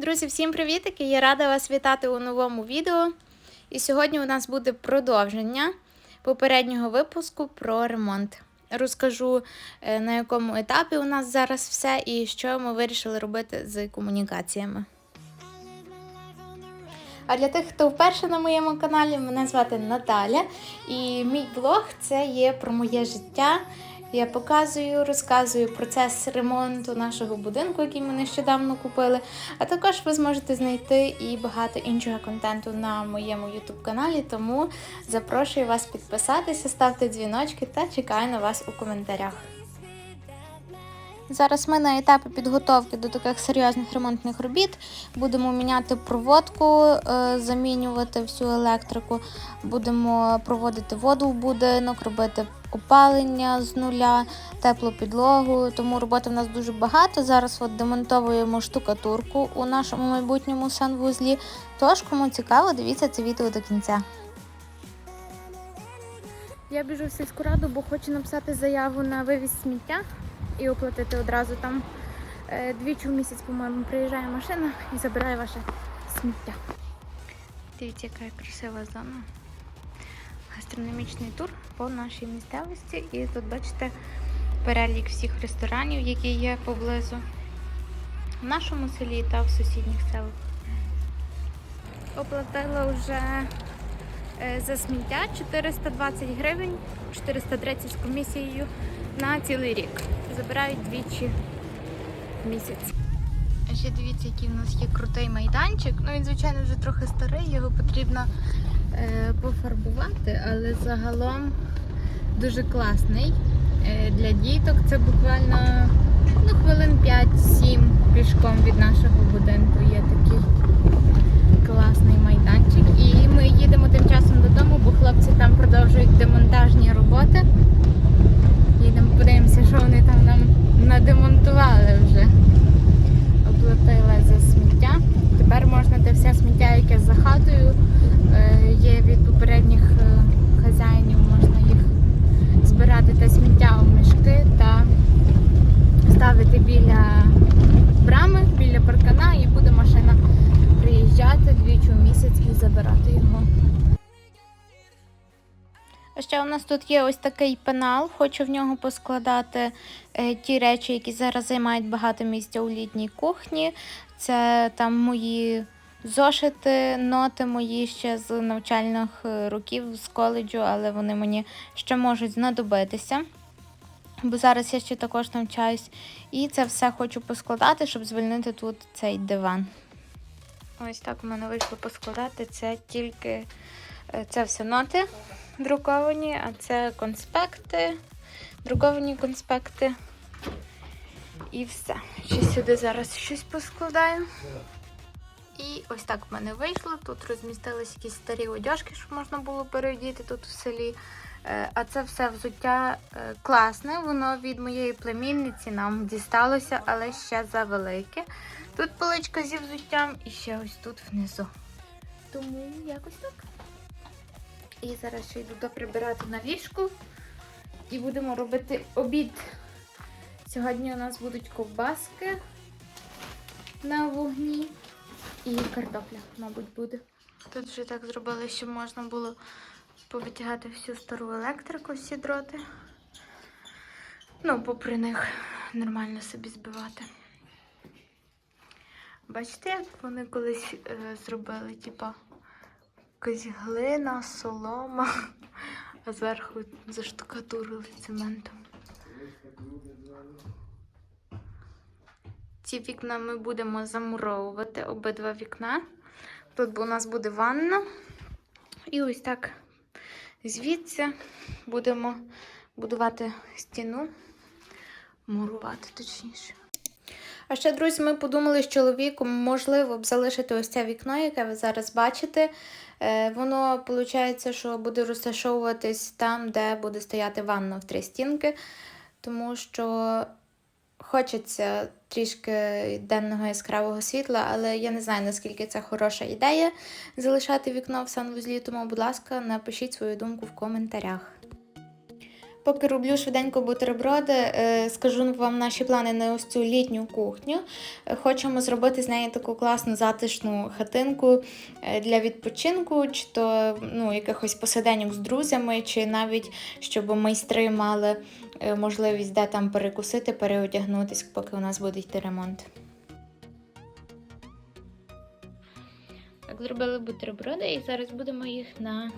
Друзі, всім привітики! Я рада вас вітати у новому відео. І сьогодні у нас буде продовження попереднього випуску про ремонт. Розкажу, е, на якому етапі у нас зараз все і що ми вирішили робити з комунікаціями. А для тих, хто вперше на моєму каналі, мене звати Наталя, і мій блог це є про моє життя. Я показую, розказую процес ремонту нашого будинку, який ми нещодавно купили. А також ви зможете знайти і багато іншого контенту на моєму YouTube каналі. Тому запрошую вас підписатися, ставте дзвіночки та чекаю на вас у коментарях. Зараз ми на етапі підготовки до таких серйозних ремонтних робіт. Будемо міняти проводку, е, замінювати всю електрику, будемо проводити воду в будинок, робити опалення з нуля, теплу підлогу. Тому роботи в нас дуже багато. Зараз от демонтовуємо штукатурку у нашому майбутньому санвузлі. Тож, кому цікаво, дивіться це відео до кінця. Я біжу в сільську раду, бо хочу написати заяву на вивіз сміття і оплатити одразу там е, двічі в місяць, по-моєму, приїжджає машина і забирає ваше сміття. Дивіться, яка красива зона. Гастрономічний тур по нашій місцевості. І тут бачите перелік всіх ресторанів, які є поблизу в нашому селі та в сусідніх селах. Оплатила вже за сміття 420 гривень, 430 з комісією на цілий рік. Забирають двічі в місяць. А ще дивіться, який в нас є крутий майданчик. Ну він, звичайно, вже трохи старий, його потрібно е, пофарбувати, але загалом дуже класний. Е, для діток це буквально ну, хвилин 5-7 пішком від нашого будинку є такий класний майданчик. І ми їдемо тим часом додому, бо хлопці там продовжують демонтажні роботи. Їдемо, подивимося, що вони там нам надемонтували вже. Оплатила за сміття. Тепер можна те все сміття, яке за хатою е, є від попередніх е, хазяїнів, можна їх збирати те сміття у мішки та ставити біля брами, біля паркана, і буде машина приїжджати двічі у місяць і забирати його. А ще у нас тут є ось такий пенал. Хочу в нього поскладати е, ті речі, які зараз займають багато місця у літній кухні. Це там мої зошити, ноти мої ще з навчальних е, років з коледжу, але вони мені ще можуть знадобитися. Бо зараз я ще також навчаюсь. І це все хочу поскладати, щоб звільнити тут цей диван. Ось так у мене вийшло поскладати. Це тільки е, це все ноти друковані, а це конспекти, друковані конспекти. І все. Ще сюди зараз щось поскладаю. І ось так в мене вийшло. Тут розмістились якісь старі одяжки, щоб можна було переодіти тут в селі. Е, А це все взуття е, класне, воно від моєї племінниці нам дісталося, але ще завелике. Тут поличка зі взуттям і ще ось тут внизу. Тому якось так. І зараз ще йду доприбирати на ліжку і будемо робити обід. Сьогодні у нас будуть ковбаски на вогні і картопля, мабуть, буде. Тут вже так зробили, щоб можна було повитягати всю стару електрику, всі дроти. Ну, попри них нормально собі збивати. Бачите, як вони колись е, зробили, типа, якась глина, солома, а зверху заштукатурили цементом. Ці вікна ми будемо замуровувати, обидва вікна. Тут у нас буде ванна. І ось так звідси будемо будувати стіну, мурувати точніше. А ще, друзі, ми подумали з чоловіком, можливо, б залишити ось це вікно, яке ви зараз бачите. Е, Воно, виходить, що буде розташовуватись там, де буде стояти ванна в три стінки, тому що хочеться трішки денного яскравого світла, але я не знаю, наскільки це хороша ідея залишати вікно в санвузлі, тому, будь ласка, напишіть свою думку в коментарях. Поки роблю швиденько бутерброди, е, скажу вам наші плани на ось цю літню кухню. Е, Хочемо зробити з неї таку класну затишну хатинку е, для відпочинку, чи то ну, якихось посиденьок з друзями, чи навіть щоб майстри мали можливість де там перекусити, переодягнутись, поки у нас буде йти ремонт. Так, зробили бутерброди і зараз будемо їх на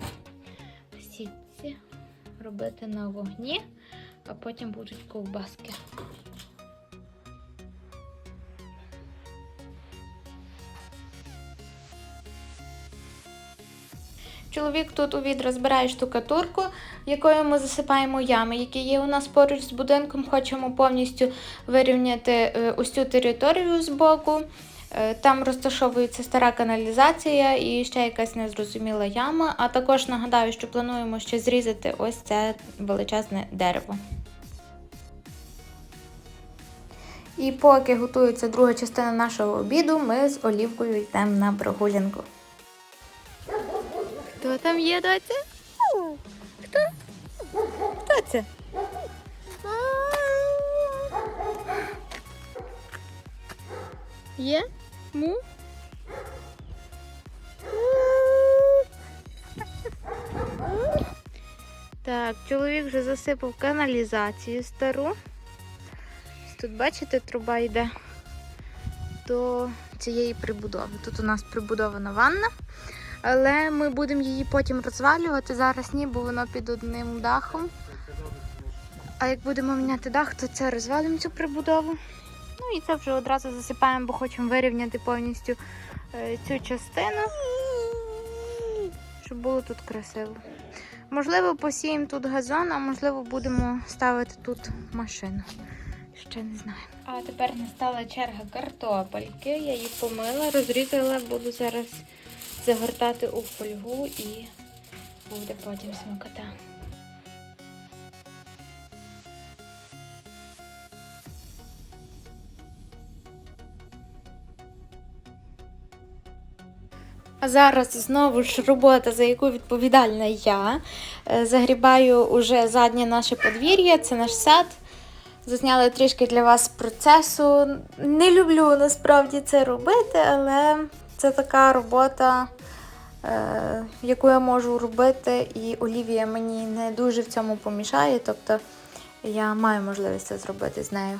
робити на вогні, а потім будуть ковбаски. Чоловік тут у відра збирає штукатурку, якою ми засипаємо ями, які є у нас поруч з будинком. Хочемо повністю вирівняти е, ось цю територію з боку. Е, Там розташовується стара каналізація і ще якась незрозуміла яма. А також нагадаю, що плануємо ще зрізати ось це величезне дерево. І поки готується друга частина нашого обіду, ми з Олівкою йдемо на прогулянку. Хто там є, доця? Хто? Хто це? Є? Му? Так, чоловік вже засипав каналізацію стару. Тут, бачите, труба йде до цієї прибудови. Тут у нас прибудована ванна. Але ми будемо її потім розвалювати. Зараз ні, бо воно під одним дахом. А як будемо міняти дах, то це розвалимо цю прибудову. І це вже одразу засипаємо, бо хочемо вирівняти повністю е, цю частину, щоб було тут красиво. Можливо, посіємо тут газон, а можливо, будемо ставити тут машину. Ще не знаю. А тепер настала черга картопельки. Я їх помила, розрізала, буду зараз загортати у фольгу і буде потім смакота. А зараз знову ж робота, за яку відповідальна я. Е, Загрібаю уже заднє наше подвір'я, це наш сад. Зазняла трішки для вас процесу. Не люблю насправді це робити, але це така робота, е, яку я можу робити, і Олівія мені не дуже в цьому помішає. Тобто я маю можливість це зробити з нею.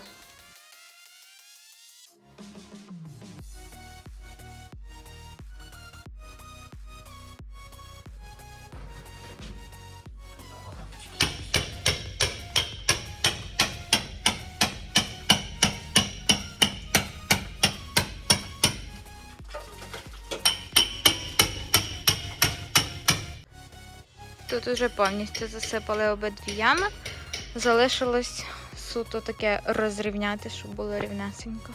Тут уже повністю засипали обидві ями. Залишилось суто таке розрівняти, щоб було рівнесенько.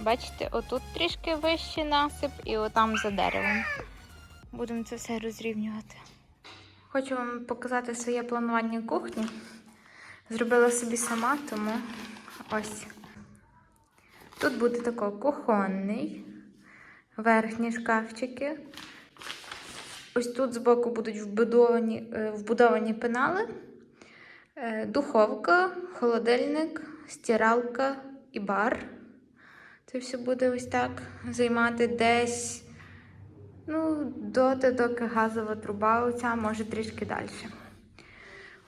Бачите, отут трішки вищий насип і отам за деревом. Будемо це все розрівнювати. Хочу вам показати своє планування кухні. Зробила собі сама, тому ось. Тут буде тако кухонний, верхні шкафчики. Ось тут збоку будуть вбудовані, е, вбудовані пенали, е, духовка, холодильник, стиралка і бар. Це все буде ось так займати десь ну, доти, доки газова труба оця, може трішки далі.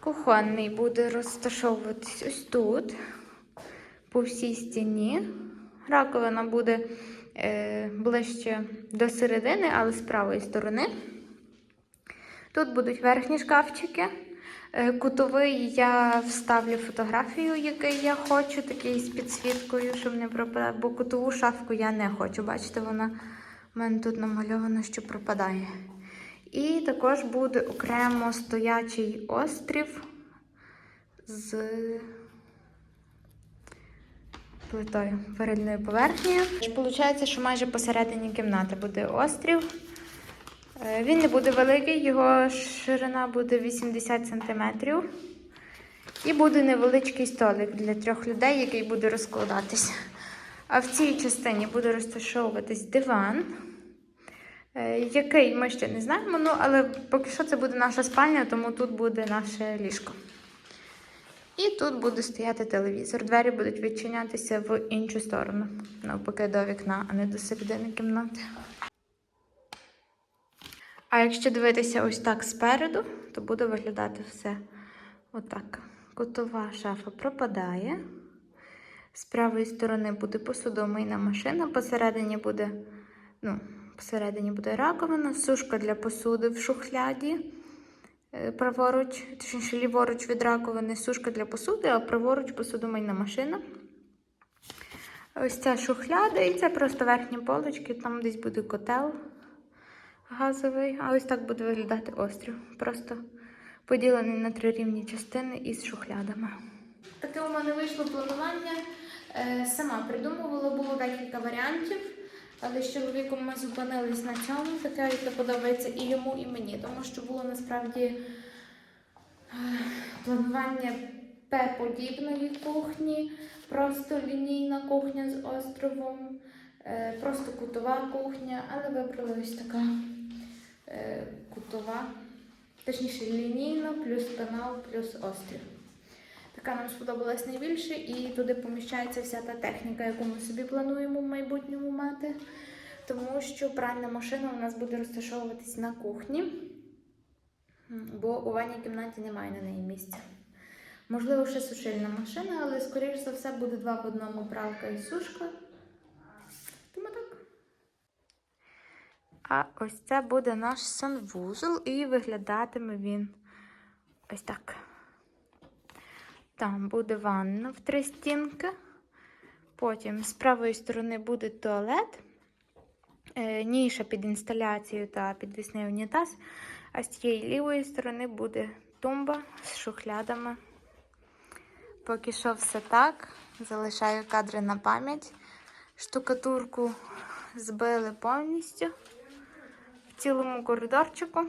Кухонний буде розташовуватись ось тут, по всій стіні. Раковина буде е, ближче до середини, але з правої сторони. Тут будуть верхні шкафчики. Е, Кутовий я вставлю фотографію, який я хочу, такий з підсвіткою, щоб не пропадав. Бо кутову шафку я не хочу. Бачите, вона в мене тут намальовано, що пропадає. І також буде окремо стоячий острів з плитою передньою поверхнею. Получається, що майже посередині кімнати буде острів. Е, Він не буде великий, його ширина буде 80 см. І буде невеличкий столик для трьох людей, який буде розкладатись. А в цій частині буде розташовуватись диван. Е, Який ми ще не знаємо, ну але поки що це буде наша спальня, тому тут буде наше ліжко. І тут буде стояти телевізор. Двері будуть відчинятися в іншу сторону, навпаки, до вікна, а не до середини кімнати. А якщо дивитися ось так спереду, то буде виглядати все отак. Кутова шафа пропадає. З правої сторони буде посудомийна машина, посередині буде, ну, посередині буде раковина, сушка для посуди в шухляді. Е, Праворуч, точніше, ліворуч від раковини, сушка для посуди, а праворуч посудомийна машина. Ось ця шухляда, і це просто верхні полочки, там десь буде котел газовий. А ось так буде виглядати острів. Просто поділений на три рівні частини із шухлядами. Таке у мене вийшло планування. Е, Сама придумувала, було декілька варіантів. Але з чоловіком ми зупинились на цьому, таке, яке подобається і йому, і мені, тому що було насправді е, планування П-подібної кухні, просто лінійна кухня з островом, е, просто кутова кухня, але вибрала ось така кутова, точніше лінійна, плюс канал, плюс острів. Така нам сподобалась найбільше, і туди поміщається вся та техніка, яку ми собі плануємо в майбутньому мати. Тому що пральна машина у нас буде розташовуватись на кухні, бо у ванній кімнаті немає на неї місця. Можливо, ще сушильна машина, але скоріш за все буде два в одному пралка і сушка. Тому так. А ось це буде наш санвузол, і виглядатиме він ось так. Там буде ванна в три стінки. Потім з правої сторони буде туалет, е, ніша під інсталяцію та підвісний унітаз. А з цієї лівої сторони буде тумба з шухлядами. Поки що все так. Залишаю кадри на пам'ять. Штукатурку збили повністю цілому коридорчику.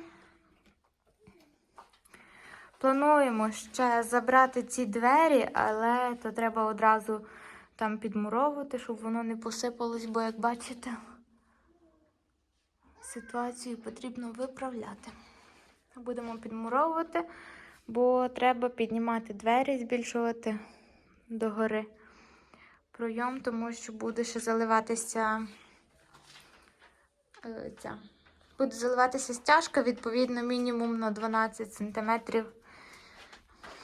Плануємо ще забрати ці двері, але то треба одразу там підмуровувати, щоб воно не посипалось, бо, як бачите, ситуацію потрібно виправляти. Будемо підмуровувати, бо треба піднімати двері, збільшувати догори пройом, тому що буде ще заливатися е, ця. Буде заливатися стяжка, відповідно, мінімум на 12 см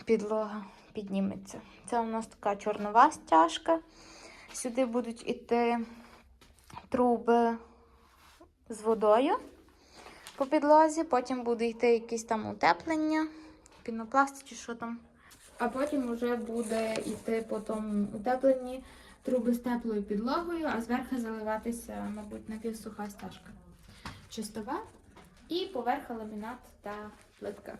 підлога підніметься. Це у нас така чорнова стяжка. Сюди будуть іти труби з водою по підлозі, потім буде йти якесь там утеплення, пінопласт чи що там. А потім вже буде йти по тому утепленні труби з теплою підлогою, а зверху заливатися, мабуть, напівсуха стяжка. Чистова і поверха ламінат та плитка.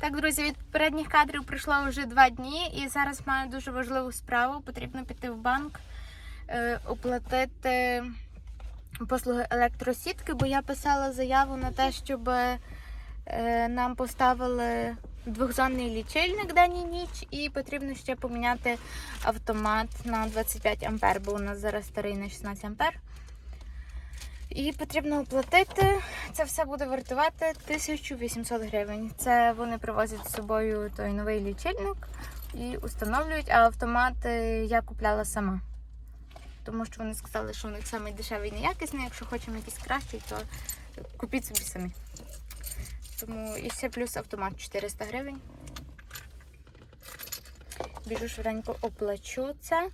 Так, друзі, від передніх кадрів пройшло вже два дні, і зараз маю дуже важливу справу. Потрібно піти в банк, е, оплатити послуги електросітки, бо я писала заяву на те, щоб е, нам поставили двохзонний лічильник день і ніч, і потрібно ще поміняти автомат на 25 ампер, бо у нас зараз старий на 16 ампер. І потрібно оплатити. Це все буде вартувати 1800 гривень. Це вони привозять з собою той новий лічильник і установлюють, а автомат е, я купляла сама. Тому що вони сказали, що у них самий дешевий неякісний. Якщо хочемо якийсь кращий, то купіть собі самі. Тому і ще плюс автомат 400 гривень. Біжу швиденько оплачу це.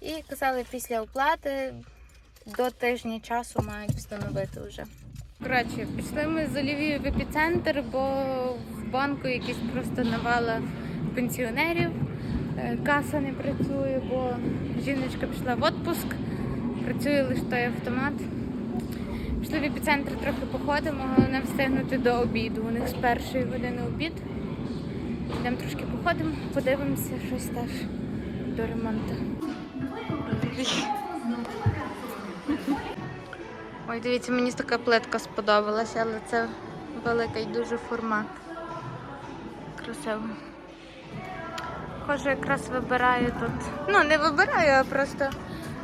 І казали, після оплати до тижня часу мають встановити вже. Коротше, пішли ми з Олівією в епіцентр, бо в банку якісь просто навала пенсіонерів. Е, Каса не працює, бо жіночка пішла в відпуск, працює лише той автомат. Пішли в епіцентр трохи походимо, головне встигнути до обіду. У них з першої години обід. Йдемо трошки походимо, подивимося щось теж до ремонту. Ой, дивіться, мені така плитка сподобалася, але це великий дуже формат. Красиво. Хоже, якраз вибираю тут. Ну, не вибираю, а просто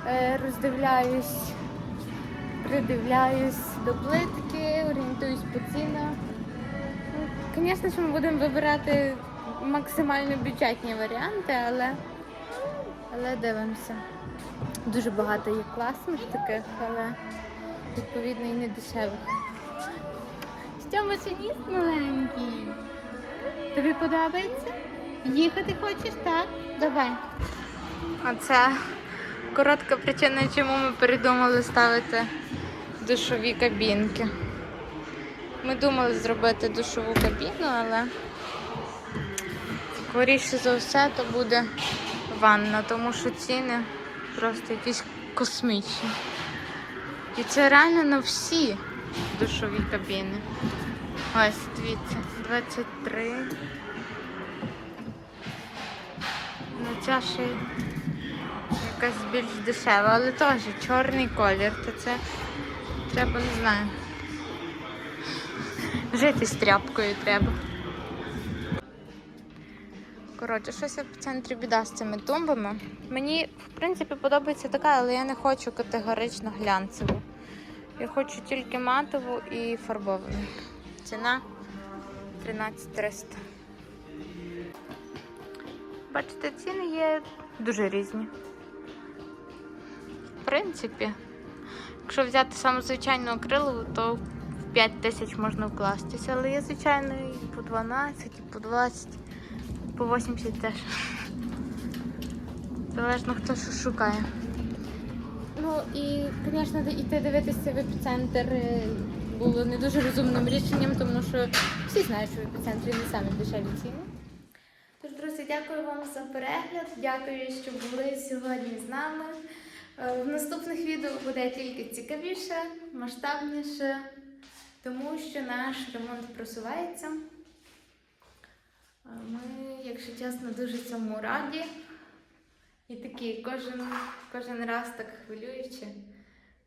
е, роздивляюсь Придивляюсь до плитки, орієнтуюсь по цінах. Ну, Звісно ж, ми будемо вибирати максимально бюджетні варіанти, але, але дивимося. Дуже багато є класних таких, але відповідно і не дешевих. Що машиніст маленький? Тобі подобається? Їхати хочеш, так? Давай. Оце коротка причина, чому ми передумали ставити душові кабінки. Ми думали зробити душову кабіну, але скоріше за все то буде ванна, тому що ціни просто якісь космічні. І це реально на всі душові кабіни. Ось, дивіться, 23. Ну, ця ще якась більш дешева, але теж чорний колір, то це треба, не знаю. Жити з тряпкою треба. Коротше, щось в центрі біда з цими тумбами. Мені, в принципі, подобається така, але я не хочу категорично глянцеву. Я хочу тільки матову і фарбовану. Ціна 13300. Бачите, ціни є дуже різні. В принципі, якщо взяти саму звичайну акрилову, то в 5 тисяч можна вкластися, але є звичайно і по 12, і по 20, і по 80 теж. Залежно хто що шукає. Ну і, звісно, йти дивитися в епіцентр е, було не дуже розумним рішенням, тому що всі знають, що в епіцентрі не самі дешеві ціни. Тож, друзі, дякую вам за перегляд. Дякую, що були сьогодні з нами. Е, В наступних відео буде тільки цікавіше, масштабніше, тому що наш ремонт просувається. Ми, якщо чесно, дуже цьому раді. І такі кожен, кожен раз так хвилююче,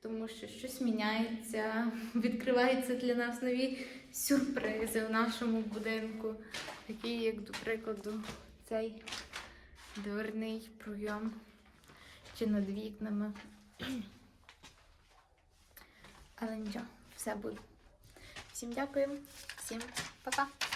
тому що щось міняється, відкриваються для нас нові сюрпризи в нашому будинку, такі, як, до прикладу, цей дверний пройом чи над вікнами. Але нічого, все буде. Всім дякую, всім па-па!